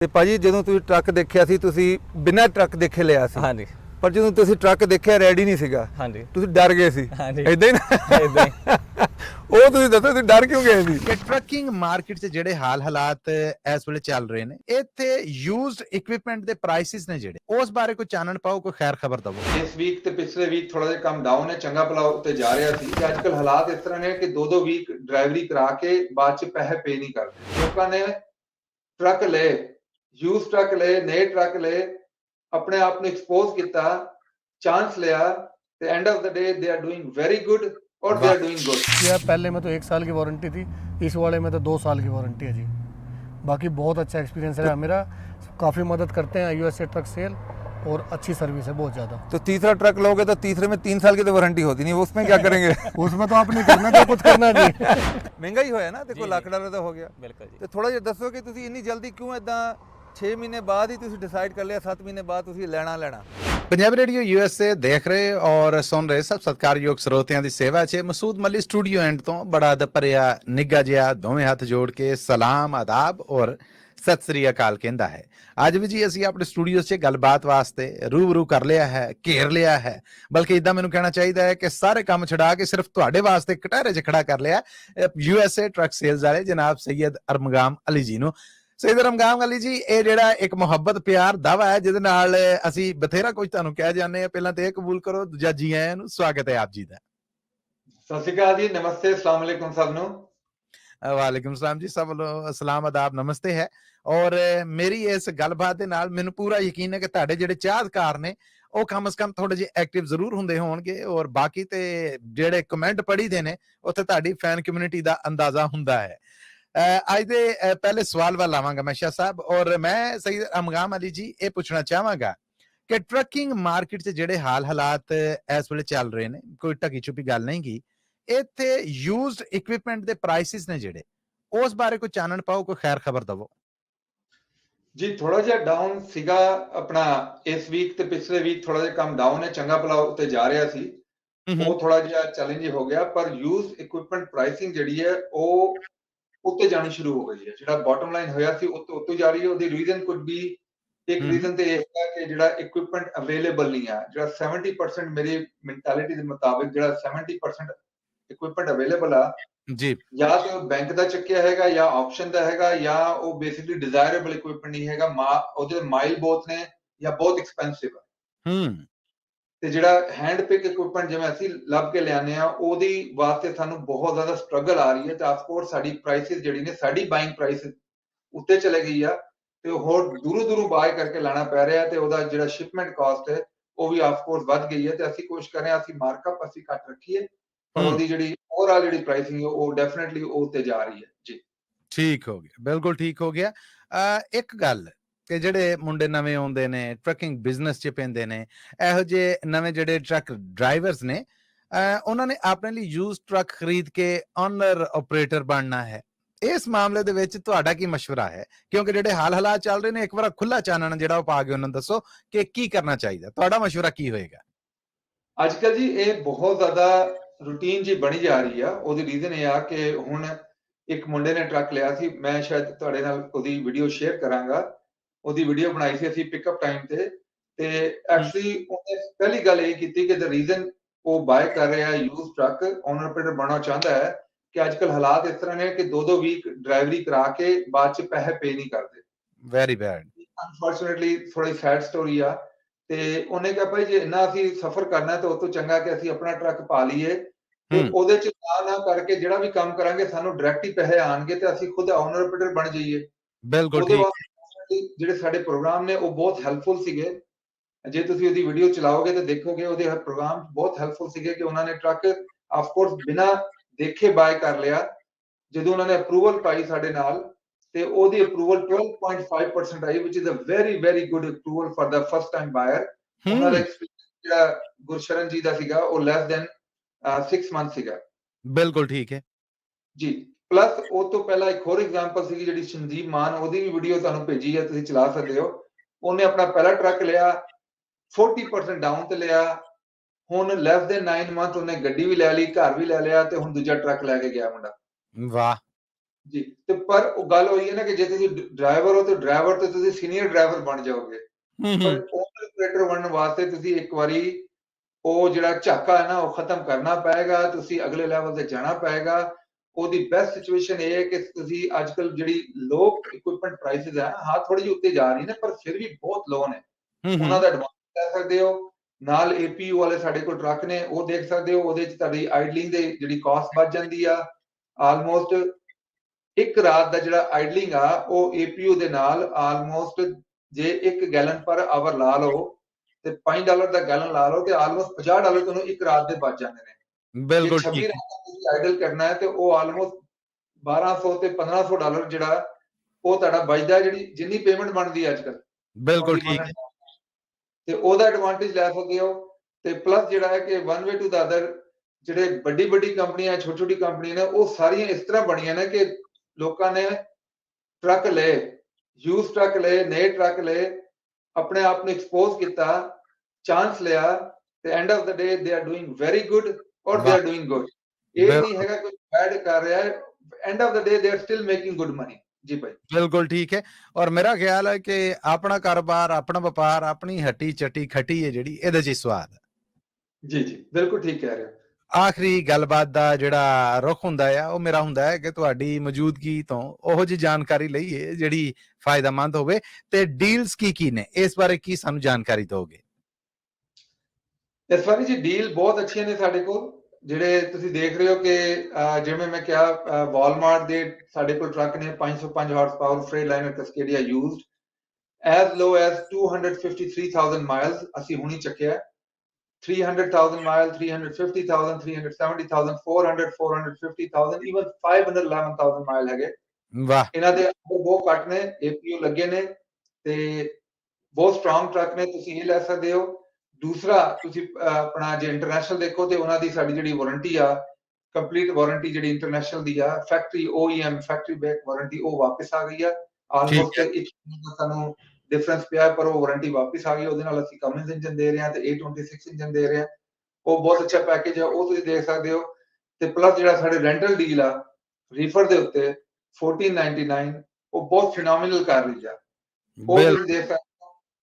ਤੇ ਭਾਜੀ ਜਦੋਂ ਤੁਸੀਂ ਟਰੱਕ ਦੇਖਿਆ ਸੀ ਤੁਸੀਂ ਬਿਨਾਂ ਟਰੱਕ ਦੇਖੇ ਲਿਆ ਸੀ। ਹਾਂਜੀ। ਪਰ ਜਦੋਂ ਤੁਸੀਂ ਟਰੱਕ ਦੇਖਿਆ ਰੈਡੀ ਨਹੀਂ ਸੀਗਾ। ਹਾਂਜੀ। ਤੁਸੀਂ ਡਰ ਗਏ ਸੀ। ਇਦਾਂ ਹੀ ਨਾ? ਏਦਾਂ ਹੀ। ਉਹ ਤੁਸੀਂ ਦੱਸੋ ਤੁਸੀਂ ਡਰ ਕਿਉਂ ਗਏ ਸੀ? ਕਿ ਟਰੱਕਿੰਗ ਮਾਰਕੀਟ 'ਚ ਜਿਹੜੇ ਹਾਲ ਹਾਲਾਤ ਇਸ ਵੇਲੇ ਚੱਲ ਰਹੇ ਨੇ ਇੱਥੇ ਯੂਜ਼ਡ ਇਕਵਿਪਮੈਂਟ ਦੇ ਪ੍ਰਾਈਸਿਸ ਨੇ ਜਿਹੜੇ। ਉਸ ਬਾਰੇ ਕੋਈ ਚਾਨਣ ਪਾਓ ਕੋਈ ਖੈਰ ਖਬਰ ਦਵੋ। ਇਸ ਵੀਕ ਤੇ ਪਿਛਲੇ ਵੀਕ ਥੋੜਾ ਜਿਹਾ ਕੰਮ ਡਾਊਨ ਹੈ ਚੰਗਾ ਭਲਾ ਉੱਤੇ ਜਾ ਰਿਹਾ ਸੀ। ਤੇ ਅੱਜਕੱਲ ਹਾਲਾਤ ਇਸ ਤਰ੍ਹਾਂ ਨੇ ਕਿ ਦੋ ਦੋ ਵੀਕ ਡਰਾਈਵਰੀ ਕਰਾ ਕੇ ਬਾਅਦ ਚ ਪੈਸੇ ਪੇ ਨਹੀਂ ਕਰਦੇ। ਲੋਕਾਂ ਨੇ ਟਰੱਕ ਲਏ ਯੂਜ਼ ਟਰੱਕ ਲਏ ਨਏ ਟਰੱਕ ਲਏ ਆਪਣੇ ਆਪ ਨੂੰ ਐਕਸਪੋਜ਼ ਕੀਤਾ ਚਾਂਸ ਲਿਆ ਤੇ end of the day they are doing very good ਔਰ ਦੇ ਆਰ ਡੂਇੰਗ ਗੁੱਡ किया पहले में तो एक साल की वारंटी थी इस वाले में तो दो साल की वारंटी है जी बाकी बहुत अच्छा एक्सपीरियंस रहा मेरा काफ़ी मदद करते हैं यूएसए ट्रक सेल और अच्छी सर्विस है बहुत ज़्यादा तो तीसरा ट्रक लोगे तो तीसरे में तीन साल की तो वारंटी होती नहीं उसमें क्या करेंगे उसमें तो आप नहीं करना तो कुछ करना नहीं ਮਹਿੰਗਾ ਹੀ ਹੋਇਆ ਨਾ ਦੇਖੋ ਜੀ, ਲੱਖ ਡਾਲਰ ਦਾ ਹੋ ਗਿਆ ਬਿਲਕੁਲ ਜੀ ਤੇ ਥੋੜਾ ਜਿਹਾ ਦੱਸੋ ਕਿ ਤੁਸੀਂ ਇੰਨੀ ਜਲਦੀ ਕਿਉਂ ਇਦਾਂ 6 ਮਹੀਨੇ ਬਾਅਦ ਹੀ ਤੁਸੀਂ ਡਿਸਾਈਡ ਕਰ ਲਿਆ 7 ਮਹੀਨੇ ਬਾਅਦ ਤੁਸੀਂ ਲੈਣਾ ਲੈਣਾ। ਪੰਜਾਬੀ ਰੇਡੀਓ ਯੂਐਸਏ ਦੇਖ ਰਹੇ ਔਰ ਸੁਣ ਰਹੇ ਸਭ ਸਤਿਕਾਰਯੋਗ ਸਰੋਤਿਆਂ ਦੀ ਸੇਵਾ 'ਚ ਮਸੂਦ ਮੱਲੀ ਸਟੂਡੀਓ ਐਂਡ ਤੋਂ ਬੜਾ ਅਦਬ ਭਰਿਆ ਨਿੱਘਾ ਜਿਹਾ ਦੋਵੇਂ ਹੱਥ ਜੋੜ ਕੇ ਸਲਾਮ, ਆਦਾਬ ਔਰ ਸਤਿ ਸ੍ਰੀ ਅਕਾਲ ਕਹਿੰਦਾ ਹੈ। ਅੱਜ ਵੀ ਜੀ ਅਸੀਂ ਆਪਣੇ ਸਟੂਡੀਓ 'ਚ ਗੱਲਬਾਤ ਵਾਸਤੇ ਰੂਬਰੂ ਕਰ ਲਿਆ ਹੈ, ਘੇਰ ਲਿਆ ਹੈ। ਬਲਕਿ ਇਦਾਂ ਮੈਨੂੰ ਕਹਿਣਾ ਚਾਹੀਦਾ ਹੈ ਕਿ ਸਾਰੇ ਕੰਮ ਛਡਾ ਕੇ ਸਿਰਫ ਤੁਹਾਡੇ ਵਾਸਤੇ ਕਟਾਰੇ 'ਚ ਖੜਾ ਕਰ ਲਿਆ ਯੂਐਸਏ ਟਰੱਕ ਸੇਲਸ ਵਾਲੇ ਜਨਾਬ ਸੈਯਦ ਅਰਮਗਾਮ ਅਲੀ ਜੀ ਨੂੰ। ਸੈਯਦ ਅਰਮਗਾਮ ਅਲੀ ਜੀ ਇਹ ਜਿਹੜਾ ਇੱਕ ਮੁਹੱਬਤ ਪਿਆਰ ਦਾਵਾ ਹੈ ਜਿਹਦੇ ਨਾਲ ਅਸੀਂ ਬਥੇਰਾ ਕੁਝ ਤੁਹਾਨੂੰ ਕਹਿ ਜਾਂਦੇ ਆ ਪਹਿਲਾਂ ਤੇ ਇਹ ਕਬੂਲ ਕਰੋ ਦੂਜਾ ਜੀ ਆਇਆਂ ਨੂੰ ਸਵਾਗਤ ਹੈ ਆਪ ਜੀ ਦਾ। ਸਤਿ ਸ਼੍ਰੀ ਅਕਾਲ ਜੀ ਨਮਸਤੇ ਅਸਲਾਮ ਅਲੈਕੁਮ ਸਭ ਨੂੰ। ਵਾਲੇਕੁਮ ਸਲਾਮ ਜੀ ਸਭ ਨੂੰ ਅਸਲਾਮ ਆਦਾਬ ਨਮਸਤੇ ਹੈ। ਔਰ ਮੇਰੀ ਇਸ ਗੱਲਬਾਤ ਦੇ ਨਾਲ ਮੈਨੂੰ ਪੂਰਾ ਯਕੀਨ ਹੈ ਕਿ ਤੁਹਾਡੇ ਜਿਹੜੇ ਚਾਹਤਕਾਰ ਨੇ ਉਹ ਕਮ ਸ ਕਮ ਥੋੜੇ ਜਿਹੇ ਐਕਟਿਵ ਜ਼ਰੂਰ ਹੁੰਦੇ ਹੋਣਗੇ। ਔਰ ਬਾਕੀ ਤੇ ਜਿਹੜੇ ਕਮੈਂਟ ਪੜੀਦੇ ਨੇ ਉੱਥੇ ਤੁਹਾਡੀ ਫੈਨ ਕਮਿਊਨਿਟੀ ਦਾ ਅੰਦਾਜ਼ਾ ਹੁੰਦਾ ਹੈ। ਅੱਜ ਦੇ ਪਹਿਲੇ ਸਵਾਲ ਵੱਲ ਆਵਾਂਗਾ ਮੈਂ ਸ਼ਾਹ ਸਾਹਿਬ ਔਰ ਮੈਂ ਸੈਯਦ ਅਮਗਾਮ ਅਲੀ ਜੀ ਇਹ ਪੁੱਛਣਾ ਚਾਹਾਂਗਾ ਕਿ ਟਰੱਕਿੰਗ ਮਾਰਕੀਟ 'ਚ ਜਿਹੜੇ ਹਾਲ ਹਾਲਾਤ ਇਸ ਵੇਲੇ ਚੱਲ ਰਹੇ ਨੇ ਕੋਈ ਢਕੀ ਛੁਪੀ ਗੱਲ ਨਹੀਂ ਗੀ ਇੱਥੇ ਯੂਜ਼ਡ ਇਕਵਿਪਮੈਂਟ ਦੇ ਪ੍ਰਾਈਸਿਸ ਨੇ ਜਿਹੜੇ ਉਸ ਬਾਰੇ ਕੋਈ ਚਾਨਣ ਪਾਓ ਕੋਈ ਖੈਰ ਖਬਰ ਦਵੋ। ਜੀ ਥੋੜਾ ਜਿਹਾ ਡਾਊਨ ਸੀਗਾ ਆਪਣਾ ਇਸ ਵੀਕ ਤੇ ਪਿਛਲੇ ਵੀਕ ਥੋੜਾ ਜਿਹਾ ਕੰਮ ਡਾਊਨ ਹੈ ਚੰਗਾ ਭਲਾ ਉੱਤੇ ਜਾ ਰਿਹਾ ਸੀ। ਉਹ ਥੋੜਾ ਜਿਹਾ ਚੈਲੰਜ ਹੋ ਗਿਆ ਪਰ ਯੂਜ਼ ਇਕਵਿਪਮੈਂਟ ਪ੍ਰਾਈਸਿੰਗ ਜਿਹੜੀ ਹੈ ਉਹ ਉੱਤੇ ਜਾਣੀ ਸ਼ੁਰੂ ਹੋ ਗਈ ਹੈ। ਜਿਹੜਾ ਬਾਟਮ ਲਾਈਨ ਹੋਇਆ ਸੀ ਉੱਤੇ ਉੱਤੇ ਜਾ ਰਹੀ ਹੈ। ਉਹਦੀ ਰੀਜ਼ਨ ਕੁਡ ਬੀ ਇੱਕ। ਰੀਜ਼ਨ ਤੇ ਇਹ ਹੈ ਕਿ ਜਿਹੜਾ ਇਕਵਿਪਮੈਂਟ ਅਵੇਲੇਬਲ ਨਹੀਂ ਆ ਜਿਹੜਾ 70% ਮੇਰੀ ਮੈਂਟੈਲਿਟੀ ਦੇ ਮੁਤਾਬਿਕ ਜਿਹੜਾ 70% ਇਕਵਿਪਮੈਂਟ ਅਵੇਲੇਬਲ ਆ ਜੀ। ਜਾਂ ਤੇ ਉਹ ਬੈਂਕ ਦਾ ਚੱਕਿਆ ਹੈਗਾ ਜਾਂ ਆਪਸ਼ਨ ਦਾ ਹੈਗਾ ਜਾਂ ਉਹ ਬੇਸਿਕਲੀ ਡਿਜ਼ਾਇਰੇਬਲ ਇਕਵਿਪਮੈਂਟ ਨਹੀਂ ਹੈਗਾ। ਮਾ- ਉਹਦੇ ਮਾਈਲ ਬਹੁਤ ਨੇ ਜਾਂ ਬਹੁਤ ਐਕਸਪੈਂਸਿਵ ਹੈ ਹੂੰ। ਤੇ ਜਿਹੜਾ ਹੈਂਡ ਪਿਕ ਇਕਵਿਪਮੈਂਟ ਜਿਵੇਂ ਅਸੀਂ ਲੱਭ ਕੇ ਲਿਆਨੇ ਆ ਉਹਦੀ ਵਾਸਤੇ ਸਾਨੂੰ ਬਹੁਤ ਜ਼ਿਆਦਾ ਸਟਰਗਲ ਆ ਰਹੀ ਹੈ ਤੇ ਆਫ ਕੋਰਸ ਸਾਡੀ ਪ੍ਰਾਈਸਿਸ ਜਿਹੜੀ ਨੇ ਸਾਡੀ ਬਾਇੰਗ ਪ੍ਰਾਈਸ ਉੱਤੇ ਚਲੇ ਗਈ ਆ ਤੇ ਹੋਰ ਦੂਰੋਂ ਦੂਰੋਂ ਬਾਏ ਕਰਕੇ ਲਾਣਾ ਪੈ ਰਿਹਾ ਤੇ ਉਹਦਾ ਜਿਹੜਾ ਸ਼ਿਪਮੈਂਟ ਕਾਸਟ ਹੈ ਉਹ ਵੀ ਆਫ ਕੋਰਸ ਵੱਧ ਗਈ ਹੈ ਤੇ ਅਸੀਂ ਕੋਸ਼ਿਸ਼ ਕਰ ਰਹੇ ਹਾਂ ਅਸੀਂ ਮਾਰਕਅਪ ਅਸੀਂ ਘੱਟ ਰੱਖੀਏ ਪਰ। ਉਹਦੀ ਜਿਹੜੀ ਓਵਰਆਲ ਜਿਹੜੀ ਪ੍ਰਾਈਸਿੰਗ ਉਹ ਡੈਫੀਨਿਟਲੀ ਉਹ ਉੱਤੇ ਜਾ ਰਹੀ ਹੈ। ਜੀ। ਠੀਕ ਹੋ ਗਿਆ ਬਿਲਕੁਲ ਠੀਕ ਹੋ ਗਿਆ। ਇੱਕ ਗੱਲ ਕਿ ਜਿਹੜੇ ਮੁੰਡੇ ਨਵੇਂ ਆਉਂਦੇ ਨੇ ਟਰੱਕਿੰਗ ਬਿਜ਼ਨਸ 'ਚ ਪੈਂਦੇ ਨੇ ਇਹੋ ਜਿਹੇ ਨਵੇਂ ਜਿਹੜੇ ਟਰੱਕ ਡਰਾਈਵਰਸ ਨੇ ਅ, ਉਹਨਾਂ ਨੇ ਆਪਣੇ ਲਈ ਯੂਜ਼ ਟਰੱਕ ਖਰੀਦ ਕੇ ਓਨਰ ਆਪਰੇਟਰ ਬਣਨਾ ਹੈ ਇਸ ਮਾਮਲੇ ਦੇ ਵਿੱਚ ਤੁਹਾਡਾ ਕੀ مشورہ ਹੈ ਕਿਉਂਕਿ ਜਿਹੜੇ ਹਾਲ ਹਾਲਾਤ ਚੱਲ ਰਹੇ ਨੇ ਇੱਕ ਵਾਰ ਖੁੱਲਾ ਚਾਨਣ ਜਿਹੜਾ ਉਹ ਪਾ ਕੇ ਉਹਨਾਂ ਨੂੰ ਦੱਸੋ ਕਿ ਕੀ ਕਰਨਾ ਚਾਹੀਦਾ ਤੁਹਾਡਾ مشورہ ਕੀ ਹੋਏਗਾ ਅੱਜ ਕੱਲ ਜੀ ਇਹ ਬਹੁਤ ਜ਼ਿਆਦਾ ਰੂਟੀਨ ਜੀ ਬਣੀ ਜਾ ਰਹੀ ਆ ਉਹਦੀ ਰੀਜ਼ਨ ਇਹ ਆ ਕਿ ਹੁਣ ਇੱਕ ਮੁੰਡੇ ਨੇ ਟਰੱਕ ਲਿਆ ਸੀ ਮੈਂ ਸ਼ਾਇਦ ਤੁਹਾਡੇ ਨਾਲ ਉਹਦੀ ਵੀਡੀਓ ਸ਼ੇਅਰ ਕਰਾਂਗਾ ਉਹਦੀ ਵੀਡੀਓ ਬਣਾਈ ਸੀ ਅਸੀਂ ਪਿਕਅਪ ਟਾਈਮ ਤੇ ਤੇ ਐਕਚੁਅਲੀ ਉਹਨੇ ਪਹਿਲੀ ਗੱਲ ਇਹ ਕੀਤੀ ਕਿ ਦ ਰੀਜ਼ਨ ਉਹ ਬਾਏ ਕਰ ਰਿਹਾ ਯੂਜ਼ ਟਰੱਕ ਓਨਰ ਆਪਰੇਟਰ ਬਣਨਾ ਚਾਹੁੰਦਾ ਹੈ ਕਿ ਅੱਜ ਕੱਲ ਹਾਲਾਤ ਇਸ ਤਰ੍ਹਾਂ ਨੇ ਕਿ ਦੋ ਦੋ ਵੀਕ ਡਰਾਈਵਰੀ ਕਰਾ ਕੇ ਬਾਅਦ ਚ ਪੈਸੇ ਪੇ ਨਹੀਂ ਕਰਦੇ। ਵੈਰੀ ਬੈਡ ਅਨਫੋਰਚੂਨੇਟਲੀ ਥੋੜੀ ਸੈਡ ਸਟੋਰੀ ਆ। ਤੇ ਉਹਨੇ ਕਿਹਾ ਭਾਈ ਜੇ ਇੰਨਾ ਅਸੀਂ ਸਫਰ ਕਰਨਾ ਹੈ ਤਾਂ ਉਹ ਤੋਂ ਚੰਗਾ ਕਿ ਅਸੀਂ ਆਪਣਾ ਟਰੱਕ ਪਾ ਲਈਏ। ਤੇ। ਉਹਦੇ ਚ ਨਾ ਨਾ ਕਰਕੇ ਜਿਹੜਾ ਵੀ ਕੰਮ ਕਰਾਂਗੇ ਸਾਨੂੰ ਡਾਇਰੈਕਟ ਹੀ ਪੈਸੇ ਆਣਗੇ ਤੇ ਅਸੀਂ ਖੁਦ ਓਨਰ ਆਪਰੇਟਰ ਬਣ ਜਾਈਏ। ਬਿਲਕੁਲ ਠੀਕ। ਜਿਹੜੇ ਸਾਡੇ ਪ੍ਰੋਗਰਾਮ ਨੇ ਉਹ ਬਹੁਤ ਹੈਲਪਫੁਲ ਸੀਗੇ। ਜੇ ਤੁਸੀਂ ਉਹਦੀ ਵੀਡੀਓ ਚਲਾਓਗੇ ਤਾਂ ਦੇਖੋਗੇ ਉਹਦੇ ਪ੍ਰੋਗਰਾਮ ਬਹੁਤ ਹੈਲਪਫੁਲ ਸੀਗੇ ਕਿ ਉਹਨਾਂ ਨੇ ਟਰੱਕ ਆਫ ਕੋਰਸ ਬਿਨਾ ਦੇਖੇ ਬਾਏ ਕਰ ਲਿਆ। ਜਦੋਂ ਉਹਨਾਂ ਨੇ ਅਪਰੂਵਲ ਪਾਈ ਸਾਡੇ ਨਾਲ ਤੇ ਉਹਦੀ ਅਪਰੂਵਲ 12.5% ਆਈ which is a very very good approval for the first time buyer ਉਹਨਾਂ ਦਾ ਜਿਹੜਾ ਗੁਰਸ਼ਰਨ ਜੀ ਦਾ ਸੀਗਾ ਉਹ ਲੈਸ ਦੈਨ 6 ਮੰਥ ਸੀਗਾ। ਬਿਲਕੁਲ ਠੀਕ ਹੈ। ਜੀ। ਪਲੱਸ ਉਹ ਤੋਂ ਪਹਿਲਾਂ ਇੱਕ ਹੋਰ ਐਗਜ਼ਾਮਪਲ ਸੀਗੀ ਜਿਹੜੀ ਸੰਜੀਵ ਮਾਨ ਉਹਦੀ ਵੀ ਵੀਡੀਓ ਤੁਹਾਨੂੰ ਭੇਜੀ ਹੈ ਤੁਸੀਂ ਚਲਾ ਸਕਦੇ ਹੋ। ਉਹਨੇ ਆਪਣਾ ਪਹਿਲਾ ਟਰੱਕ ਲਿਆ 40% ਡਾਊਨ ਤੇ ਲਿਆ। ਹੁਣ ਲੈਸ ਦੈਨ 9 ਮੰਥ ਉਹਨੇ ਗੱਡੀ ਵੀ ਲੈ ਲਈ ਘਰ ਵੀ ਲੈ ਲਿਆ ਤੇ ਹੁਣ ਦੂਜਾ ਟਰੱਕ ਲੈ ਕੇ ਗਿਆ ਮੁੰਡਾ। ਵਾਹ। ਜੀ ਤੇ ਪਰ ਉਹ ਗੱਲ ਹੋਈ ਹੈ ਨਾ ਕਿ ਜੇ ਤੁਸੀਂ ਡਰਾਈਵਰ ਹੋ ਤੇ ਡਰਾਈਵਰ ਤੇ ਤੁਸੀਂ ਸੀਨੀਅਰ ਡਰਾਈਵਰ ਬਣ ਜਾਓਗੇ। ਪਰ ਓਨਰ ਆਪਰੇਟਰ ਬਣਨ ਵਾਸਤੇ ਤੁਸੀਂ ਇੱਕ ਵਾਰੀ ਉਹ ਜਿਹੜਾ ਝਾਕਾ ਹੈ ਨਾ ਉਹ ਖਤਮ ਕਰਨਾ ਪਏਗਾ ਤੁਸੀਂ ਅਗਲੇ ਲੈਵਲ ਤੇ ਜਾਣਾ ਪਏਗਾ। ਉਹਦੀ ਬੈਸਟ ਸਿਚੁਏਸ਼ਨ ਇਹ ਹੈ ਕਿ ਤੁਸੀਂ ਅੱਜਕੱਲ ਜਿਹੜੀ ਲੋ ਇਕਵਿਪਮੈਂਟ ਪ੍ਰਾਈਸਿਸ ਹੈ ਹਾਂ ਥੋੜੀ ਜਿਹੀ ਉੱਤੇ ਜਾ ਰਹੀ ਨੇ ਪਰ ਫਿਰ ਵੀ ਬਹੁਤ ਲੋ ਨੇ। ਉਹਨਾਂ ਦਾ ਐਡਵਾਂਸ ਲੈ ਸਕਦੇ ਹੋ। ਨਾਲ APU ਵਾਲੇ ਸਾਡੇ ਕੋਲ ਟਰੱਕ ਨੇ ਉਹ ਦੇਖ ਸਕਦੇ ਹੋ ਉਹਦੇ ਚ ਤੁਹਾਡੀ ਆਈਡਲਿੰਗ ਦੇ ਜਿਹੜੀ ਕਾਸਟ ਬਚ ਜਾਂਦੀ ਆ। ਆਲਮੋਸਟ ਇੱਕ ਰਾਤ ਦਾ ਜਿਹੜਾ ਆਈਡਲਿੰਗ ਆ ਉਹ APU ਦੇ ਨਾਲ ਆਲਮੋਸਟ ਜੇ 1 ਗੈਲਨ ਪਰ ਆਵਰ ਲਾ ਲਓ ਤੇ 5 ਡਾਲਰ ਦਾ ਗੈਲਨ ਲਾ ਲਓ ਤੇ ਆਲਮੋਸਟ 50 ਡਾਲਰ ਤੁਹਾਨੂੰ ਇੱਕ ਰਾਤ ਦੇ ਬਚ ਜਾਂਦੇ ਨੇ। ਬਿਲਕੁਲ 26 ਠੀਕ। ਆਈਡਲ ਕਰਨਾ ਹੈ ਤੇ ਉਹ ਆਲਮੋਸਟ 1200 ਤੇ 1500 ਡਾਲਰ ਜਿਹੜਾ ਉਹ ਤੁਹਾਡਾ ਬਚਦਾ ਜਿਹੜੀ ਜਿੰਨੀ ਪੇਮੈਂਟ ਬਣਦੀ ਹੈ ਅੱਜਕੱਲ ਬਿਲਕੁਲ ਠੀਕ ਹੈ। ਤੇ ਉਹਦਾ ਐਡਵਾਂਟੇਜ ਲੈ ਸਕਦੇ ਹੋ। ਤੇ ਪਲੱਸ ਜਿਹੜਾ ਹੈ ਕਿ one way to the other ਜਿਹੜੇ ਵੱਡੀ ਵੱਡੀ ਕੰਪਨੀਆਂ ਛੋਟੀ ਛੋਟੀ ਕੰਪਨੀਆਂ ਨੇ ਉਹ ਸਾਰੀਆਂ ਇਸ ਤਰ੍ਹਾਂ ਬਣੀਆਂ ਨੇ ਕਿ ਲੋਕਾਂ ਨੇ ਟਰੱਕ ਲਏ ਯੂਜ਼ ਟਰੱਕ ਲਏ ਨਏ ਟਰੱਕ ਲਏ ਆਪਣੇ ਆਪ ਨੂੰ ਐਕਸਪੋਜ਼ ਕੀਤਾ ਚਾਂਸ ਲਿਆ ਤੇ end of the day they are doing very good ਔਰ ਦੇ ਆਰ ਡੂਇੰਗ ਗੁੱਡ ਇਹ। ਨਹੀਂ ਹੈਗਾ ਕੋਈ ਬੈਡ ਕਰ ਰਿਹਾ ਹੈ and of the day they are still making good money ਜੀ ਭਾਈ। ਬਿਲਕੁਲ ਠੀਕ ਹੈ। ਔਰ ਮੇਰਾ ਖਿਆਲ ਹੈ ਕਿ ਆਪਣਾ ਕਾਰੋਬਾਰ ਆਪਣਾ ਵਪਾਰ ਆਪਣੀ ਹੱਟੀ ਚੱਟੀ ਖੱਟੀ ਹੈ ਜਿਹੜੀ ਇਹਦੇ 'ਚ ਹੀ ਸਵਾਦ ਜੀ ਜੀ ਬਿਲਕੁਲ ਠੀਕ ਕਹਿ ਰਹੇ ਹੋ। ਆਖਰੀ ਗੱਲਬਾਤ ਦਾ ਜਿਹੜਾ ਰੁਖ ਹੁੰਦਾ ਆ ਉਹ ਮੇਰਾ ਹੁੰਦਾ ਹੈ ਕਿ ਤੁਹਾਡੀ ਮੌਜੂਦਗੀ ਤੋਂ ਉਹੋ ਜੀ ਜਾਣਕਾਰੀ ਲਈਏ ਜਿਹੜੀ ਫਾਇਦਾਮੰਦ ਹੋਵੇ। ਤੇ ਡੀਲਸ ਕੀ ਕੀ ਨੇ? ਇਸ ਬਾਰੇ ਕੀ ਸਾਨੂੰ ਜਾਣਕਾਰੀ ਦਿਓਗੇ? ਇਸ ਵਾਰੀ ਜੀ ਡੀਲ ਬਹੁਤ ਅੱਛੀਆਂ ਨੇ ਸਾਡੇ ਕੋਲ। ਜਿਹੜੇ ਤੁਸੀਂ ਦੇਖ ਰਹੇ ਹੋ ਕਿ ਜਿਵੇਂ ਮੈਂ ਕਿਹਾ ਵਾਲਮਾਰਟ ਦੇ ਸਾਡੇ ਕੋਲ ਟਰੱਕ ਨੇ 505 horse power Freightliner Cascadia used as low as 253000 miles ਅਸੀਂ ਹੁਣੀ ਚੱਕਿਆ। ਹੈ। 300000 mile 350000 370000 400 450000 even 511000 mile ਹੈਗੇ। ਵਾਹ। ਇਹਨਾਂ ਦੇ ਅੰਦਰ ਬਹੁਤ ਘੱਟ ਨੇ APU ਲੱਗੇ ਨੇ ਤੇ ਬਹੁਤ ਸਟਰੋਂਗ ਟਰੱਕ ਨੇ ਤੁਸੀਂ ਇਹ ਲੈ ਸਕਦੇ ਹੋ। ਦੂਸਰਾ ਤੁਸੀਂ ਆਪਣਾ ਜੇ ਇੰਟਰਨੈਸ਼ਨਲ ਦੇਖੋ ਤੇ ਉਹਨਾਂ ਦੀ ਸਾਡੀ ਜਿਹੜੀ ਵਾਰੰਟੀ ਆ ਕੰਪਲੀਟ ਵਾਰੰਟੀ ਜਿਹੜੀ ਇੰਟਰਨੈਸ਼ਨਲ ਦੀ ਆ factory OEM factory back warranty ਉਹ ਵਾਪਸ ਆ ਗਈ ਆ। ਆਲਮੋਸਟ। ਇੱਕ ਸਾਨੂੰ ਡਿਫਰੈਂਸ ਪਿਆ ਪਰ ਉਹ ਵਾਰੰਟੀ ਵਾਪਸ ਆ ਗਈ ਉਹਦੇ ਨਾਲ ਅਸੀਂ ਕਮਿੰਸ ਇੰਜਨ ਦੇ ਰਹੇ ਹਾਂ ਤੇ A26 ਇੰਜਨ ਦੇ ਰਹੇ ਹਾਂ। ਉਹ ਬਹੁਤ ਅੱਛਾ ਪੈਕੇਜ ਹੈ ਉਹ ਤੁਸੀਂ ਦੇਖ ਸਕਦੇ ਹੋ। ਤੇ ਪਲੱਸ ਜਿਹੜਾ ਸਾਡੇ ਰੈਂਟਲ ਡੀਲ ਆ ਰੀਫਰ ਦੇ ਉੱਤੇ 1499 ਉਹ ਬਹੁਤ ਫਿਨੋਮੀਨਲ ਕਰ ਰਹੀ ਆ। ਉਹ ਤੁਸੀਂ ਦੇਖ ਸਕਦੇ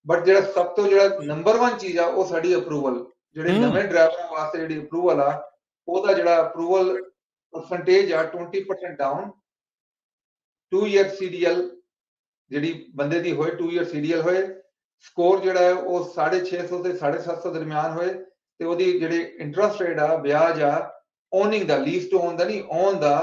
ਬਟ ਜਿਹੜਾ ਸਭ ਤੋਂ ਜਿਹੜਾ ਨੰਬਰ 1 ਚੀਜ਼ ਆ ਉਹ ਸਾਡੀ ਅਪਰੂਵਲ ਜਿਹੜੇ। ਨਵੇਂ ਡਰਾਈਵਰਾਂ ਵਾਸਤੇ ਜਿਹੜੀ ਅਪਰੂਵਲ ਆ ਉਹਦਾ ਜਿਹੜਾ ਅਪਰੂਵਲ ਪਰਸੈਂਟੇਜ ਆ 20% ਡਾਊਨ 2 ਇਅਰ ਸੀਡੀਐਲ ਜਿਹੜੀ ਬੰਦੇ ਦੀ ਹੋਏ 2 ਇਅਰ ਸੀਡੀਐਲ ਹੋਏ ਸਕੋਰ ਜਿਹੜਾ ਹੈ ਉਹ 650 ਤੇ 750 ਦਰਮਿਆਨ ਹੋਏ ਤੇ ਉਹਦੀ ਜਿਹੜੀ ਇੰਟਰਸਟ ਰੇਟ ਆ ਵਿਆਜ ਆ ਓਨਿੰਗ ਦਾ ਲੀਜ਼ ਟੂ ਓਨ ਦਾ ਨਹੀਂ ਓਨ ਦਾ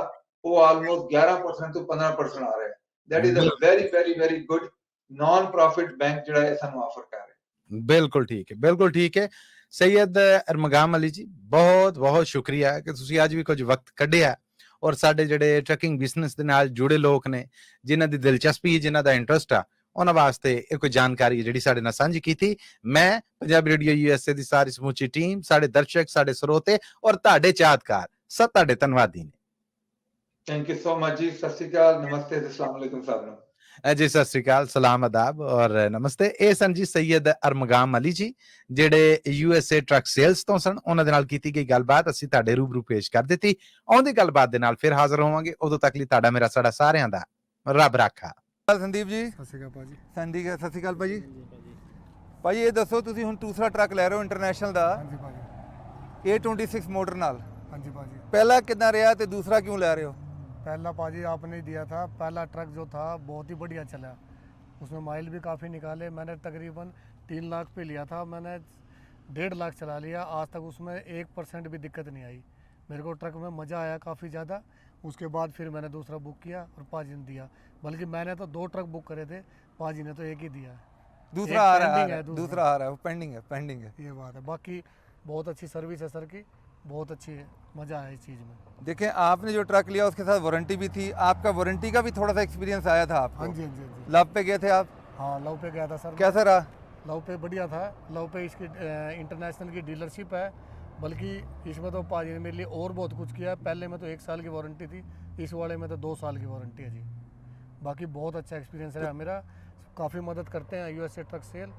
ਉਹ ਆਲਮੋਸਟ 11% ਤੋਂ 15% ਆ ਰਿਹਾ ਹੈ। That is a very very very good non profit bank ਜਿਹੜਾ ਇਹ ਸਾਨੂੰ ਆਫਰ ਕਰ ਰਿਹਾ। ਬਿਲਕੁਲ ਠੀਕ ਹੈ ਬਿਲਕੁਲ ਠੀਕ ਹੈ। ਸੈਯਦ ਅਰਮਗਾਮ ਅਲੀ ਜੀ ਬਹੁਤ ਬਹੁਤ ਸ਼ੁਕਰੀਆ ਕਿ ਤੁਸੀਂ ਅੱਜ ਵੀ ਕੁਝ ਵਕਤ ਕੱਢਿਆ ਔਰ ਸਾਡੇ ਜਿਹੜੇ ਟਰੱਕਿੰਗ ਬਿਜ਼ਨਸ ਦੇ ਨਾਲ ਜੁੜੇ ਲੋਕ ਨੇ ਜਿਨ੍ਹਾਂ ਦੀ ਦਿਲਚਸਪੀ ਜਿਨ੍ਹਾਂ ਦਾ ਇੰਟਰਸਟ ਆ ਉਹਨਾਂ ਵਾਸਤੇ ਇਹ ਕੋਈ ਜਾਣਕਾਰੀ ਹੈ ਜਿਹੜੀ ਸਾਡੇ ਨਾਲ ਸਾਂਝੀ ਕੀਤੀ। ਮੈਂ ਪੰਜਾਬੀ ਰੇਡੀਓ ਯੂਐਸਏ ਦੀ ਸਾਰੀ ਸਮੁੱਚੀ ਟੀਮ ਸਾਡੇ ਦਰਸ਼ਕ ਸਾਡੇ ਸਰੋਤੇ ਔਰ ਤੁਹਾਡੇ ਚਾਹਤਕਾਰ ਸਭ ਤੁਹਾਡੇ ਧੰਨਵਾਦੀ ਨੇ। ਥੈਂਕ ਯੂ ਸੋ ਮਚ ਜੀ ਸਤਿ ਸ਼੍ਰੀ ਅਕਾਲ ਨਮਸਤੇ ਅਸਲਾਮ ਅਲੈਕੁਮ ਅ ਜੀ ਸਤਿ ਸ੍ਰੀ ਅਕਾਲ ਸਲਾਮ ਅਦਾਬ ਔਰ ਨਮਸਤੇ। ਇਹ ਸਨ ਜੀ ਸੈਯਦ ਅਰਮਗਾਮ ਅਲੀ ਜੀ ਜਿਹੜੇ ਯੂਐਸਏ ਟਰੱਕ ਸੇਲਸ ਤੋਂ ਸਨ। ਉਹਨਾਂ ਦੇ ਨਾਲ ਕੀਤੀ ਗਈ ਗੱਲਬਾਤ। ਅਸੀਂ ਤੁਹਾਡੇ ਰੂਬਰੂ ਪੇਸ਼ ਕਰ ਦਿੱਤੀ। ਆਉਂਦੀ ਗੱਲਬਾਤ ਦੇ ਨਾਲ ਫਿਰ ਹਾਜ਼ਰ ਹੋਵਾਂਗੇ। ਉਦੋਂ ਤੱਕ ਲਈ ਤੁਹਾਡਾ ਮੇਰਾ ਸਾਡਾ ਸਾਰਿਆਂ ਦਾ ਰੱਬ ਰਾਖਾ। ਸੰਦੀਪ ਜੀ। ਸਤਿ ਸ਼੍ਰੀ ਅਕਾਲ ਭਾਜੀ ਸੰਦੀਪ ਸਤਿ ਸ਼੍ਰੀ ਅਕਾਲ ਭਾਜੀ ਭਾਜੀ ਇਹ ਦੱਸੋ ਤੁਸੀਂ ਹੁਣ ਦੂਸਰਾ ਟਰੱਕ ਲੈ ਰਹੇ ਹੋ ਇੰਟਰਨੈਸ਼ਨਲ ਦਾ। ਹਾਂਜੀ ਭਾਜੀ A26 ਮੋਟਰ ਨਾਲ। ਹਾਂਜੀ ਭਾਜੀ ਪਹਿਲਾ ਕਿੰਨਾ ਰਿਹਾ ਤੇ ਦੂਸਰਾ ਕਿਉਂ ਲੈ ਰਹੇ ਹੋ? पहला पाजी आपने दिया था पहला ट्रक जो था बहुत ही बढ़िया चला। उसमें माइल भी काफ़ी निकाले मैंने तकरीबन तीन लाख पे लिया था मैंने डेढ़ लाख चला लिया आज तक उसमें एक परसेंट भी दिक्कत नहीं आई। मेरे को ट्रक में मज़ा आया काफ़ी ज़्यादा उसके बाद फिर मैंने दूसरा बुक किया और पाजी ने दिया। बल्कि मैंने तो दो ट्रक बुक करे थे पाजी ने तो एक ही दिया। दूसरा आ रहा है दूसरा। आ रहा है वो पेंडिंग है पेंडिंग है। ये बात है बाकी बहुत अच्छी सर्विस है सर की। बहुत अच्छी मज़ा आया इस चीज़ में। देखें आपने जो ट्रक लिया उसके साथ वारंटी भी थी। आपका वारंटी का भी थोड़ा सा एक्सपीरियंस आया था हाँ आपको जी हाँ जी हाँ जी। लव पे गए थे आप? हाँ लव पे गया था सर। कैसा रहा? लव पे बढ़िया था। लव पे इसकी इंटरनेशनल की डीलरशिप है। बल्कि इसमें तो पाजी ने मेरे लिए और बहुत कुछ किया है। पहले में तो एक साल की वारंटी थी इस वाले में तो दो साल की वारंटी है जी। बाकी बहुत अच्छा एक्सपीरियंस रहा मेरा। काफ़ी मदद करते हैं यूएसए ट्रक सेल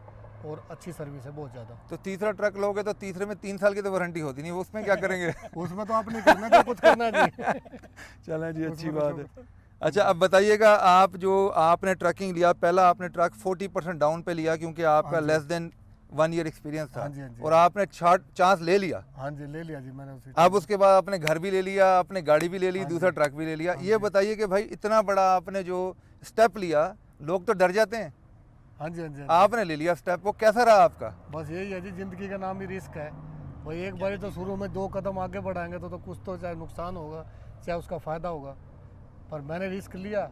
और अच्छी सर्विस है बहुत ज़्यादा। तो तीसरा ट्रक लोगे तो तीसरे में तीन साल की तो वारंटी होती नहीं उसमें क्या करेंगे? उसमें तो आप नहीं करना जो कुछ करना है जी चलें जी अच्छी बात तो है। अच्छा अब बताइएगा आप जो आपने ट्रकिंग लिया पहला आपने ट्रक 40 परसेंट डाउन पे लिया क्योंकि आपका less than one year experience था। हाँ जी, हाँ जी। और आपने चांस ले लिया। हाँ जी ले लिया जी मैंने उसी अब उसके बाद आपने घर भी ले लिया आपने गाड़ी भी ले ली हाँ दूसरा ट्रक भी ले लिया। हाँ ये बताइए कि भाई इतना बड़ा आपने जो स्टेप लिया लोग तो डर जाते हैं। हाँ जी हाँ जी हाँ आपने ले लिया स्टेप वो कैसा रहा आपका? बस यही है जी ज़िंदगी का नाम ही रिस्क है। भाई एक बार तो शुरू में दो कदम आगे बढ़ाएँगे तो तो कुछ तो चाहे नुकसान होगा चाहे उसका फ़ायदा होगा। पर मैंने रिस्क लिया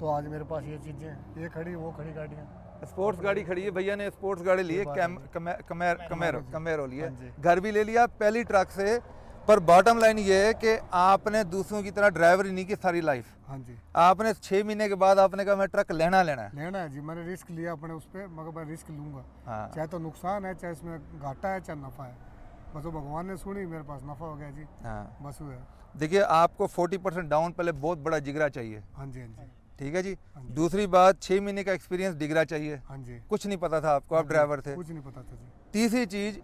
तो आज मेरे पास ये चीज़ें ये खड़ी वो खड़ी गाड़ियाँ। स्पोर्ट्स गाड़ी खड़ी है भैया ने स्पोर्ट्स गाड़ी ली है कैम है। कमे- कमेर कमेरो कमेरो ली जी। घर भी ले लिया पहली ट्रक से पर बॉटम लाइन ये है कि आपने दूसरों की तरह ड्राइवरी नहीं की सारी लाइफ हाँ जी। आपने छः महीने के बाद आपने कहा मैं ट्रक लेना लेना है। लेना है जी मैंने रिस्क लिया अपने उस पर मगर मैं रिस्क लूँगा। हाँ। चाहे तो नुकसान है चाहे इसमें घाटा है चाहे नफ़ा है। बस वो भगवान ने सुनी मेरे पास नफ़ा हो गया जी। हाँ। बस वो है। देखिए आपको 40 परसेंट डाउन पहले बहुत बड़ा जिगरा चाहिए। हाँ जी हाँ जी। ठीक है जी? हाँ जी। दूसरी बात छः महीने का एक्सपीरियंस डिगरा चाहिए। हाँ जी। कुछ नहीं पता था आपको आप ड्राइवर थे। कुछ नहीं पता था जी। तीसरी चीज़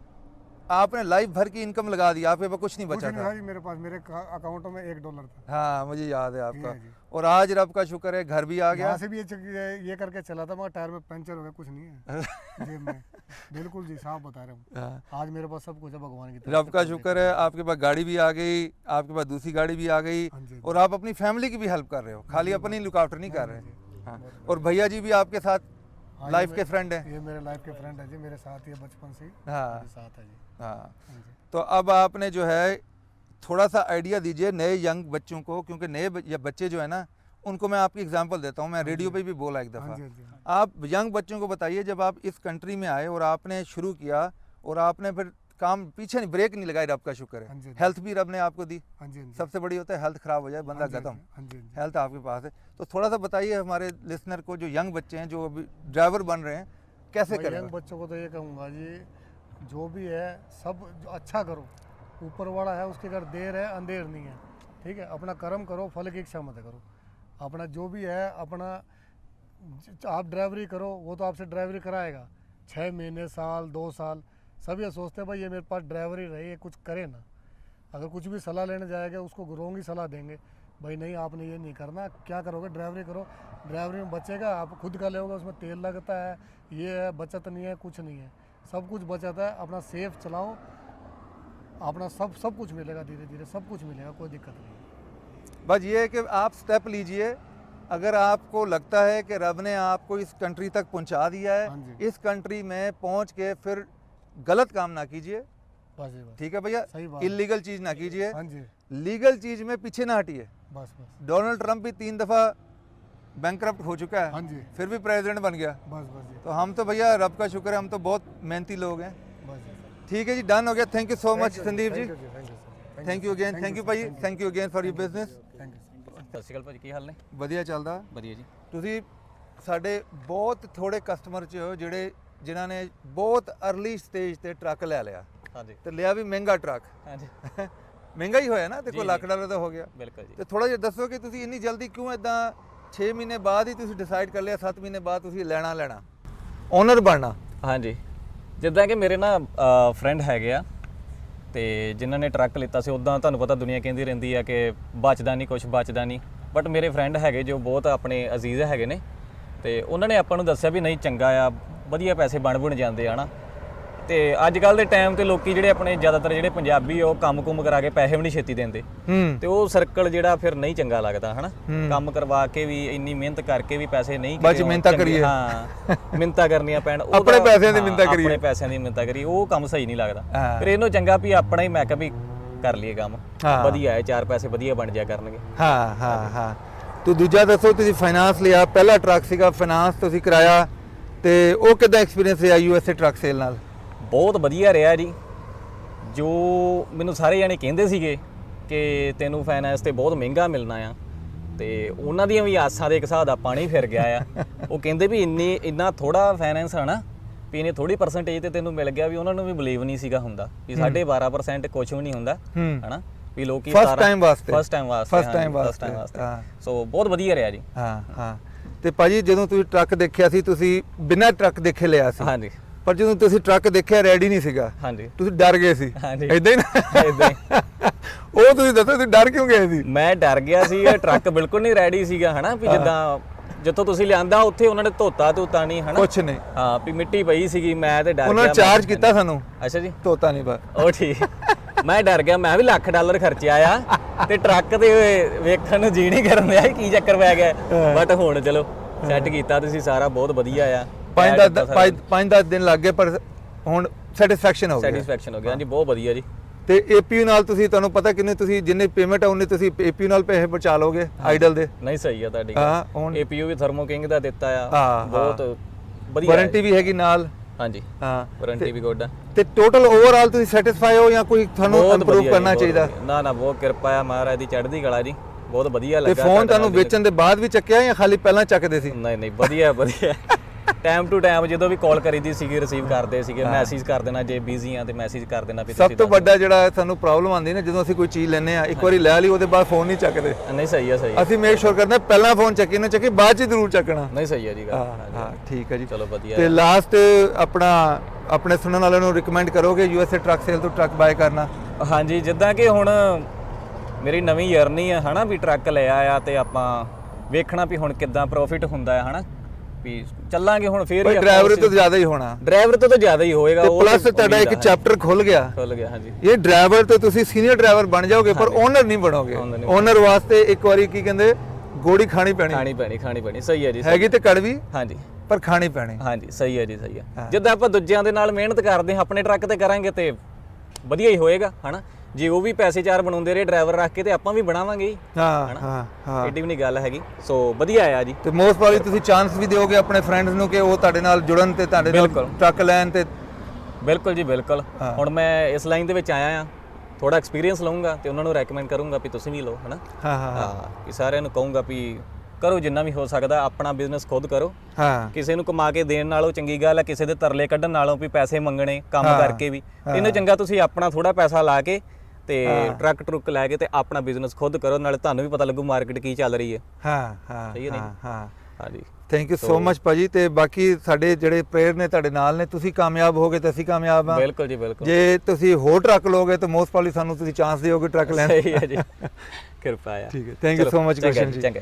आपने लाइफ भर की इनकम लगा दी आपके पास कुछ नहीं कुछ बचा नहीं था। जी मेरे पास मेरे अकाउंट में एक डॉलर था। हाँ मुझे याद है आपका। और आज रब का शुक्र है घर भी आ गया। से भी ये ये करके चला था मगर टायर में पंचर हो गया कुछ नहीं है। में बिल्कुल जी साफ़ बता रहा हूँ। हाँ, आज मेरे पास सब कुछ है भगवान की रब का शुक्र है। आपके पास गाड़ी भी आ गई आपके पास दूसरी गाड़ी भी आ गई हाँ और आप अपनी फैमिली की भी हेल्प कर रहे हो। खाली अपनी लुक आफ्टर नहीं कर रहे। हाँ। और भैया जी भी आपके साथ हाँ, लाइफ के फ्रेंड हैं। ये मेरे लाइफ के फ्रेंड है जी मेरे साथ ही बचपन से हाँ। साथ है जी। हाँ। हाँ तो अब आपने जो है थोड़ा सा आइडिया दीजिए नए यंग बच्चों को क्योंकि नए बच्चे जो है ना उनको मैं आपकी एग्जांपल देता हूँ मैं रेडियो पे भी बोला एक हाँ दफ़ा हाँ आप यंग बच्चों को बताइए जब आप इस कंट्री में आए और आपने शुरू किया और आपने फिर काम पीछे नहीं ब्रेक नहीं लगाई रब का शुक्र हाँ। है हाँ। हेल्थ भी रब ने आपको दी। हाँ जी हाँ सबसे बड़ी होता है हेल्थ खराब हो जाए बंदा हाँ हाँ खत्म। हाँ हाँ हेल्थ आपके पास है। तो थोड़ा सा बताइए हमारे लिसनर को जो यंग बच्चे हैं जो अभी ड्राइवर बन रहे हैं कैसे करें? यंग बच्चों को तो ये कहूँगा जी जो भी है सब अच्छा करो। ऊपर वाला है उसके घर देर है अंधेर नहीं है। ठीक है? अपना कर्म करो फल की इच्छा मत करो। अपना जो भी है अपना आप ड्राइवरी करो वो तो आपसे ड्राइवरी कराएगा। छः महीने साल दो साल सब ये सोचते हैं भाई ये मेरे पास ड्राइवरी रहे ये कुछ करे ना। अगर कुछ भी सलाह लेने जाएगा उसको रोंगी सलाह देंगे। भाई नहीं आपने ये नहीं करना क्या करोगे? ड्राइवरी करो। ड्राइवरी में बचेगा आप खुद का लेोगे उसमें तेल लगता है ये है बचत नहीं है कुछ नहीं है। सब कुछ बचत है अपना सेफ़ चलाओ। अपना सब सब कुछ मिलेगा धीरे धीरे सब कुछ मिलेगा कोई दिक्कत नहीं बस ये है कि आप स्टेप लीजिए। अगर आपको लगता है कि रब ने आपको इस कंट्री तक पहुँचा दिया हाँ है इस कंट्री में पहुँच के फिर गलत काम ना कीजिए। ठीक है भैया? इलीगल चीज़ ना कीजिए। लीगल चीज़ में पीछे ना हटिए। डोनाल्ड ट्रंप भी तीन दफ़ा बैंक हो चुका है। हाँ जी। फिर भी प्रेसिडेंट बन गया। बस बस तो हम तो भैया रब का शुक्र है हम तो बहुत मेहनती लोग हैं। ठीक है जी डन हो गया। Thank you so much Sandeep ji. Thank you again thank you भाई। Thank you again for your business thank you ਸਤਿ ਸ਼੍ਰੀ ਅਕਾਲ ਭਾਜੀ ਕੀ ਹਾਲ ਨੇ ਜਿਨ੍ਹਾਂ ਨੇ ਬਹੁਤ ਅਰਲੀ ਸਟੇਜ ਤੇ ਟਰੱਕ ਲੈ ਲਿਆ। ਹਾਂਜੀ। ਤੇ ਲਿਆ ਵੀ ਮਹਿੰਗਾ ਟਰੱਕ ਹਾਂਜੀ। ਮਹਿੰਗਾ ਹੀ ਹੋਇਆ ਨਾ ਜੀ। ਲੱਖ ਡਾਲਰ ਦਾ ਹੋ ਗਿਆ। ਬਿਲਕੁਲ ਜੀ। ਤੇ ਥੋੜਾ ਜਿਹਾ ਦੱਸੋ ਕਿ ਤੁਸੀਂ ਇੰਨੀ ਜਲਦੀ ਕਿਉਂ ਇਦਾਂ 6 ਮਹੀਨੇ ਬਾਅਦ ਹੀ ਤੁਸੀਂ ਡਿਸਾਈਡ ਕਰ ਲਿਆ 7 ਮਹੀਨੇ ਬਾਅਦ ਤੁਸੀਂ ਲੈਣਾ ਲੈਣਾ? ਓਨਰ ਬਣਨਾ। ਹਾਂਜੀ। ਜਿੱਦਾਂ ਕਿ ਮੇਰੇ ਨਾ ਫਰੈਂਡ ਹੈਗੇ ਆ ਤੇ ਜਿਨ੍ਹਾਂ ਨੇ ਟਰੱਕ ਲਿੱਤਾ ਸੀ ਉਦਾਂ ਤੁਹਾਨੂੰ ਪਤਾ ਦੁਨੀਆ ਕਹਿੰਦੀ ਰਹਿੰਦੀ ਆ ਕਿ ਬਚਦਾ ਨਹੀਂ ਕੁਝ ਬਚਦਾ ਨਹੀਂ। ਬਟ ਮੇਰੇ ਫਰੈਂਡ ਹੈਗੇ ਜੋ ਬਹੁਤ ਆਪਣੇ ਅਜ਼ੀਜ਼ ਹੈਗੇ ਨੇ ਤੇ ਉਹਨਾਂ ਨੇ ਆਪਾਂ ਨੂੰ ਦੱਸਿਆ ਵੀ ਨਹੀਂ ਚੰਗਾ ਆ ਵਧੀਆ ਪੈਸੇ ਬਣ ਬਣ ਜਾਂਦੇ ਆ ਨਾ ਤੇ ਅੱਜ ਕੱਲ ਦੇ ਟਾਈਮ ਤੇ ਲੋਕੀ ਜਿਹੜੇ ਆਪਣੇ ਜ਼ਿਆਦਾਤਰ ਜਿਹੜੇ ਪੰਜਾਬੀ ਉਹ ਕੰਮ-ਕੁਮ ਕਰਾ ਕੇ ਪੈਸੇ ਵੀ ਨਹੀਂ ਛੇਤੀ ਦਿੰਦੇ। ਹੂੰ। ਤੇ ਉਹ ਸਰਕਲ ਜਿਹੜਾ ਫਿਰ ਨਹੀਂ ਚੰਗਾ ਲੱਗਦਾ ਹਨਾ? ਕੰਮ ਕਰਵਾ ਕੇ ਵੀ ਇੰਨੀ ਮਿਹਨਤ ਕਰਕੇ ਵੀ ਪੈਸੇ ਨਹੀਂ ਬਾਅਦ ਚ ਕਿਤੇ ਮਿਹਨਤਾਂ ਕਰੀਏ। ਹਾਂ ਮਿਹਨਤਾਂ ਕਰਨੀਆਂ ਪੈਣ ਆਪਣੇ ਪੈਸਿਆਂ ਦੀ ਮਿਹਨਤਾਂ ਕਰੀਏ। ਆਪਣੇ ਪੈਸਿਆਂ ਦੀ ਮਿਹਨਤਾਂ ਕਰੀ ਉਹ ਕੰਮ ਸਹੀ ਨਹੀਂ ਲੱਗਦਾ। ਫਿਰ ਇਹਨੂੰ ਚੰਗਾ ਵੀ ਆਪਣਾ ਹੀ ਮੈਂ ਵੀ ਕਰ ਲਈਏ ਕੰਮ। ਵਧੀਆ ਹੈ ਚਾਰ ਪੈਸੇ ਵਧੀਆ ਬਣ ਜਾ ਕਰਨਗੇ। ਹਾਂ ਹਾਂ ਹਾਂ। ਤੂੰ ਦੂਜਾ ਦੱਸੋ ਤੁਸੀਂ ਫਾਈਨਾਂਸ ਲਿਆ ਪਹਿਲਾ ਟਰੱਕ ਸੀਗਾ ਫਾਈਨਾਂਸ ਤੁਸੀਂ ਕਰਾਇਆ। ਤੇ ਉਹ ਕਿਦਾਂ ਐਕਸਪੀਰੀਅੰਸ ਰਿਹਾ ਯੂਐਸਏ ਟਰੱਕ ਸੇਲ ਨਾਲ? ਬਹੁਤ ਵਧੀਆ ਰਿਹਾ ਜੀ। ਜੋ ਮੈਨੂੰ ਸਾਰੇ ਜਣੇ ਕਹਿੰਦੇ ਸੀਗੇ ਕਿ ਤੈਨੂੰ ਫਾਈਨੈਂਸ ਤੇ ਬਹੁਤ ਮਹਿੰਗਾ ਮਿਲਣਾ ਆ ਤੇ ਉਹਨਾਂ ਦੀਆਂ ਵੀ ਆਸਾਂ ਦੇ ਇੱਕ ਹਿਸਾਬ ਦਾ ਪਾਣੀ ਫਿਰ ਗਿਆ ਆ। ਉਹ ਕਹਿੰਦੇ ਵੀ ਇੰਨੀ ਇੰਨਾ ਥੋੜਾ ਫਾਈਨੈਂਸ ਆ ਨਾ ਵੀ ਇਹਨੇ ਥੋੜੀ ਪਰਸੈਂਟੇਜ ਤੇ ਤੈਨੂੰ ਮਿਲ ਗਿਆ ਵੀ ਉਹਨਾਂ ਨੂੰ ਵੀ ਬਲੀਵ ਨਹੀਂ ਸੀਗਾ ਹੁੰਦਾ ਵੀ 12.5% ਕੁਝ ਵੀ ਨਹੀਂ ਹੁੰਦਾ ਹੂੰ। ਹਨਾ? ਵੀ ਲੋਕੀ First time ਵਾਸਤੇ। ਫਸਟ ਟਾਈਮ ਵਾਸਤੇ। ਸੋ ਬਹੁਤ ਵਧੀਆ ਰਿਹਾ ਜੀ। ਹਾਂ ਹਾਂ। ਤੇ ਭਾਜੀ ਜਦੋਂ ਤੁਸੀਂ ਟਰੱਕ ਦੇਖਿਆ ਸੀ ਤੁਸੀਂ ਬਿਨਾਂ ਟਰੱਕ ਦੇਖੇ ਲਿਆ ਸੀ। ਹਾਂਜੀ। ਪਰ ਜਦੋਂ ਤੁਸੀਂ ਟਰੱਕ ਦੇਖਿਆ ਰੈਡੀ ਨਹੀਂ ਸੀਗਾ। ਹਾਂਜੀ। ਤੁਸੀਂ ਡਰ ਗਏ ਸੀ। ਇਦਾਂ ਹੀ ਨਾ? ਏਦਾਂ ਹੀ। ਉਹ ਤੁਸੀਂ ਦੱਸੋ ਤੁਸੀਂ ਡਰ ਕਿਉਂ ਗਏ ਸੀ? ਮੈਂ ਡਰ ਗਿਆ ਸੀ ਇਹ ਟਰੱਕ ਬਿਲਕੁਲ ਨਹੀਂ ਰੈਡੀ ਸੀਗਾ ਹਨਾ? ਵੀ ਜਿੱਦਾਂ ਜਿੱਥੋਂ ਤੁਸੀਂ ਲਿਆਂਦਾ ਉੱਥੇ ਉਹਨਾਂ ਨੇ ਧੋਤਾ ਧੋਤਾ ਨਹੀਂ ਹਨਾ? ਕੁਛ ਨਹੀਂ। ਹਾਂ ਵੀ ਮਿੱਟੀ ਪਈ ਸੀਗੀ ਮੈਂ ਤੇ ਡਰ ਗਿਆ ਉਹਨਾਂ ਚਾਰਜ ਕੀਤਾ ਸਾਨੂੰ। ਅੱਛਾ ਜੀ। ਤੋਤਾ ਨਹੀਂ ਬਾ ਉਹ ਠੀਕ। ਮੈਂ ਡਰ ਗਿਆ ਮੈਂ ਵੀ ਲੱਖ ਡਾਲਰ ਖਰਚਿਆ ਆ। ਤੇ ਟਰੱਕ ਤੇ ਵੇਖਣ ਨੂੰ ਜੀ ਨਹੀਂ ਕਰਨ ਦਿਆ ਕੀ ਚੱਕਰ ਪੈ ਗਿਆ। ਬਟ ਹੁਣ ਚਲੋ ਸੈੱਟ ਕੀਤਾ ਤੁਸੀਂ ਸਾਰਾ ਬਹੁਤ ਵਧੀਆ ਆ। ਪੰਜ ਦਸ ਪੰਜ- ਪੰਜ 10 ਦਿਨ ਲੱਗ ਗਏ ਪਰ ਹੁਣ ਸੈਟੀਸਫੈਕਸ਼ਨ ਹੋ ਗਿਆ। ਸੈਟੀਸਫੈਕਸ਼ਨ ਹੋ ਗਿਆ ਹਾਂਜੀ ਬਹੁਤ ਵਧੀਆ ਜੀ। ਤੇ ਏਪੀਯੂ ਨਾਲ ਤੁਸੀਂ ਤੁਹਾਨੂੰ ਪਤਾ ਕਿੰਨੇ ਤੁਸੀਂ ਜਿੰਨੇ ਪੇਮੈਂਟ ਆ ਉਹਨੇ ਤੁਸੀਂ ਏਪੀਯੂ ਨਾਲ ਪੈਸੇ ਬਚਾ ਲਓਗੇ ਆਈਡਲ ਦੇ। ਨਹੀਂ ਸਹੀ ਆ ਤੁਹਾਡੀ ਹਾਂ ਏਪੀਯੂ ਵੀ ਥਰਮੋ ਕਿੰਗ ਦਾ ਦਿੱਤਾ ਆ। ਬਹੁਤ ਵਧੀਆ ਵਾਰੰਟੀ ਵੀ ਹੈਗੀ ਨਾਲ। ਹਾਂਜੀ ਹਾਂ ਵਾਰੰਟੀ ਵੀ ਗੁੱਡ ਆ। ਤੇ ਟੋਟਲ ਓਵਰਆਲ ਤੁਸੀਂ ਸੈਟੀਸਫਾਈ ਹੋ ਜਾਂ ਕੋਈ ਤੁਹਾਨੂੰ ਬਹੁਤ ਇੰਪਰੂਵ ਵਧੀਆ ਕਰਨਾ ਬਹੁਤ ਚਾਹੀਦਾ? ਵਧੀਆ। ਨਾ ਨਾ ਬਹੁਤ ਕਿਰਪਾ ਆ ਮਹਾਰਾਜ ਦੀ ਚੜ੍ਹਦੀ ਕਲਾ ਜੀ। ਬਹੁਤ ਵਧੀਆ ਤੇ ਲੱਗਾ ਫੋਨ ਤੁਹਾਡੇ ਤੁਹਾਨੂੰ ਨਾਲ। ਵੇਚਣ ਦੇ ਬਾਅਦ ਵੀ ਚੱਕਿਆ ਜਾਂ ਖਾਲੀ ਪਹਿਲਾਂ ਚੱਕਦੇ ਸੀ? ਨਹੀਂ ਨਹੀਂ ਵਧੀਆ ਵਧੀਆ। ਟਾਈਮ ਟੂ ਟਾਈਮ ਜਦੋਂ ਵੀ ਕਾਲ ਕਰੀਦੀ ਸੀਗੀ ਰਿਸੀਵ ਕਰਦੇ ਸੀਗੇ ਮੈਸੇਜ ਕਰ ਦੇਣਾ ਜੇ ਬਿਜ਼ੀ ਆ ਤੇ ਮੈਸੇਜ ਕਰ ਦੇਣਾ ਵੀ ਸਭ ਤੋਂ ਵੱਡਾ ਜਿਹੜਾ ਸਾਨੂੰ ਪ੍ਰੋਬਲਮ ਆਉਂਦੀ ਨਾ ਜਦੋਂ ਅਸੀਂ ਕੋਈ ਚੀਜ਼ ਲੈਨੇ ਆ ਇੱਕ ਵਾਰੀ ਲੈ ਲਈ ਉਹਦੇ ਬਾਅਦ ਫੋਨ ਨਹੀਂ ਚੱਕਦੇ। ਨਹੀਂ ਸਹੀ ਆ ਸਹੀ। ਅਸੀਂ ਮੇਕ ਸ਼ੋਰ ਕਰਦੇ ਹਾਂ ਪਹਿਲਾਂ ਫੋਨ ਚੱਕੀ ਨਾ ਚੱਕੀ ਬਾਅਦ ਚ ਜ਼ਰੂਰ ਚੱਕਣਾ। ਨਹੀਂ ਸਹੀ ਆ ਜੀ ਗੱਲ। ਹਾਂ ਠੀਕ ਹੈ ਜੀ। ਚਲੋ ਵਧੀਆ ਤੇ ਲਾਸਟ ਆਪਣਾ ਆਪਣੇ ਸੁਣਨ ਵਾਲਿਆਂ ਨੂੰ ਰეკਮੈਂਡ ਕਰੋਗੇ ਯੂਐਸਏ ਟਰੱਕ ਸੇਲ ਤੋਂ ਟਰੱਕ ਬਾਏ ਕਰਨਾ? ਹਾਂਜੀ ਜਿੱਦਾਂ ਕਿ ਹੁਣ ਮੇਰੀ ਨਵੀਂ ਜਰਨੀ ਆ ਹਨਾ ਵੀ ਟਰੱਕ ਲਿਆ ਆ ਤੇ ਆਪਾਂ ਵੇਖਣਾ ਵੀ ਹੁਣ ਕਿੱਦਾਂ ਪ੍ਰੋਫਿਟ ਹੁੰਦਾ ਹੈ ਹਨਾ। ਵੀ ਚੱਲਾਂਗੇ ਹੁਣ ਫੇਰ ਬਈ ਡਰਾਈਵਰ ਤੋਂ ਜ਼ਿਆਦਾ ਹੀ ਹੋਣਾ। ਡਰਾਈਵਰ ਤੋਂ ਤਾਂ ਜ਼ਿਆਦਾ ਹੀ ਹੋਏਗਾ ਤੇ ਪਲੱਸ ਤੁਹਾਡਾ ਇੱਕ ਚੈਪਟਰ ਖੁੱਲ ਗਿਆ। ਖੁੱਲ ਗਿਆ ਹਾਂਜੀ। ਇਹ ਡਰਾਈਵਰ ਤੇ ਤੁਸੀਂ ਸੀਨੀਅਰ ਡਰਾਈਵਰ ਬਣ ਜਾਓਗੇ ਪਰ ਓਨਰ ਨਹੀਂ ਬਣੋਗੇ। ਓਨਰ ਵਾਸਤੇ ਇੱਕ ਵਾਰੀ ਕੀ ਕਹਿੰਦੇ ਗੋੜੀ ਖਾਣੀ ਪੈਣੀ। ਖਾਣੀ ਪੈਣੀ ਖਾਣੀ ਪੈਣੀ ਸਹੀ ਹੈ ਜੀ ਹੈਗੀ ਤੇ ਕੜਵੀ ਹਾਂਜੀ। ਪਰ ਖਾਣੀ ਪੈਣੀ। ਹਾਂਜੀ ਸਹੀ ਹੈ ਜੀ ਸਹੀ ਹੈ। ਜਿੱਦਾਂ ਆਪਾਂ ਦੂਜਿਆਂ ਦੇ ਨਾਲ ਮਿਹਨਤ ਕਰਦੇ ਹਾਂ ਆਪਣੇ ਟਰੱਕ ਤੇ ਕਰਾਂਗੇ ਤੇ ਵਧੀਆ ਹੀ ਹੋਏਗਾ ਹਨਾ? ਜੇ ਉਹ ਵੀ ਪੈਸੇ ਚਾਰ ਬਣਾਉਂਦੇ ਰਹੇ ਡਰਾਈਵਰ ਰੱਖ ਕੇ ਤੇ ਆਪਾਂ ਵੀ ਬਣਾਵਾਂਗੇ ਹੀ ਹਾਂ ਹਾਂ। ਏਡੀ ਵੀ ਨਹੀਂ ਗੱਲ ਹੈਗੀ। ਸੋ ਵਧੀਆ ਆ ਜੀ। ਤੇ ਮੋਸਟ ਪ੍ਰੋਬਬਲੀ ਤੁਸੀਂ ਚਾਂਸ ਵੀ ਦਿਓਗੇ ਆਪਣੇ ਫਰੈਂਡਸ ਨੂੰ ਕਿ ਉਹ ਤੁਹਾਡੇ ਨਾਲ ਜੁੜਨ ਤੇ ਤੁਹਾਡੇ ਨਾਲ। ਟਰੱਕ ਲੈਣ ਤੇ। ਬਿਲਕੁਲ ਜੀ ਬਿਲਕੁਲ। ਹੁਣ ਮੈਂ ਇਸ ਲਾਈਨ ਦੇ ਵਿੱਚ ਆਇਆ ਆ। ਥੋੜਾ ਐਕਸਪੀਰੀਅੰਸ ਲਵਾਂਗਾ ਤੇ ਉਹਨਾਂ ਨੂੰ ਰეკਮੈਂਡ ਕਰੂੰਗਾ ਵੀ ਤੁਸੀਂ ਵੀ ਲਓ ਹਨਾ? ਹਾਂ ਹਾਂ ਹਾਂ। ਕਿ ਸਾਰਿਆਂ ਨੂੰ ਕਹੂੰਗਾ ਵੀ ਕਰੋ ਜਿੰਨਾ ਵੀ ਹੋ ਸਕਦਾ ਆਪਣਾ ਬਿਜ਼ਨਸ ਖੁਦ ਕਰੋ। ਹਾਂ। ਕਿਸੇ ਨੂੰ ਕਮਾ ਕੇ ਦੇਣ ਨਾਲੋਂ ਚੰਗੀ ਗੱਲ ਹੈ ਕਿਸੇ ਦੇ ਤਰਲੇ ਕੱਢਣ ਨਾਲੋਂ ਵੀ ਪੈਸੇ ਮੰਗਣੇ ਕੰਮ ਕਰਕੇ ਵੀ। ਇਹਨੂੰ ਚੰਗਾ ਤੁਸੀਂ ਆਪਣਾ ਥੋੜਾ ਪੈਸਾ ਲਾ ਕੇ ਤੇ ਟਰੱਕ ਟਰੁੱਕ ਲੈ ਕੇ ਤੇ ਆਪਣਾ ਬਿਜ਼ਨਸ ਖੁਦ ਕਰੋ ਨਾਲੇ ਤੁਹਾਨੂੰ ਵੀ ਪਤਾ ਲੱਗੂ ਮਾਰਕੀਟ ਕੀ ਚੱਲ ਰਹੀ ਹੈ। ਹਾਂ ਹਾਂ ਸਹੀ ਹੈ ਨਹੀਂ? ਹਾਂ ਹਾਂ। ਹਾਂਜੀ। ਥੈਂਕ ਯੂ ਸੋ ਮਚ ਭਾਜੀ ਤੇ ਬਾਕੀ ਸਾਡੇ ਜਿਹੜੇ ਪ੍ਰੇਅਰ ਨੇ ਤੁਹਾਡੇ ਨਾਲ ਨੇ ਤੁਸੀਂ ਕਾਮਯਾਬ ਹੋਗੇ ਤੇ ਅਸੀਂ ਕਾਮਯਾਬ ਆ ਬਿਲਕੁਲ ਜੀ ਬਿਲਕੁਲ। ਜੇ ਤੁਸੀਂ ਹੋਰ ਟਰੱਕ ਲੋਗੇ ਤਾਂ ਮੋਸਟ ਪ੍ਰੋਬਬਲੀ ਸਾਨੂੰ ਤੁਸੀਂ ਚਾਂਸ ਦਿਓਗੇ ਟਰੱਕ ਲੈਣ। ਸਹੀ ਹੈ ਜੀ। ਕਿਰਪਾ ਆ। ਠੀਕ ਹੈ। Thank you so much Gushan ji. ਸਤਿ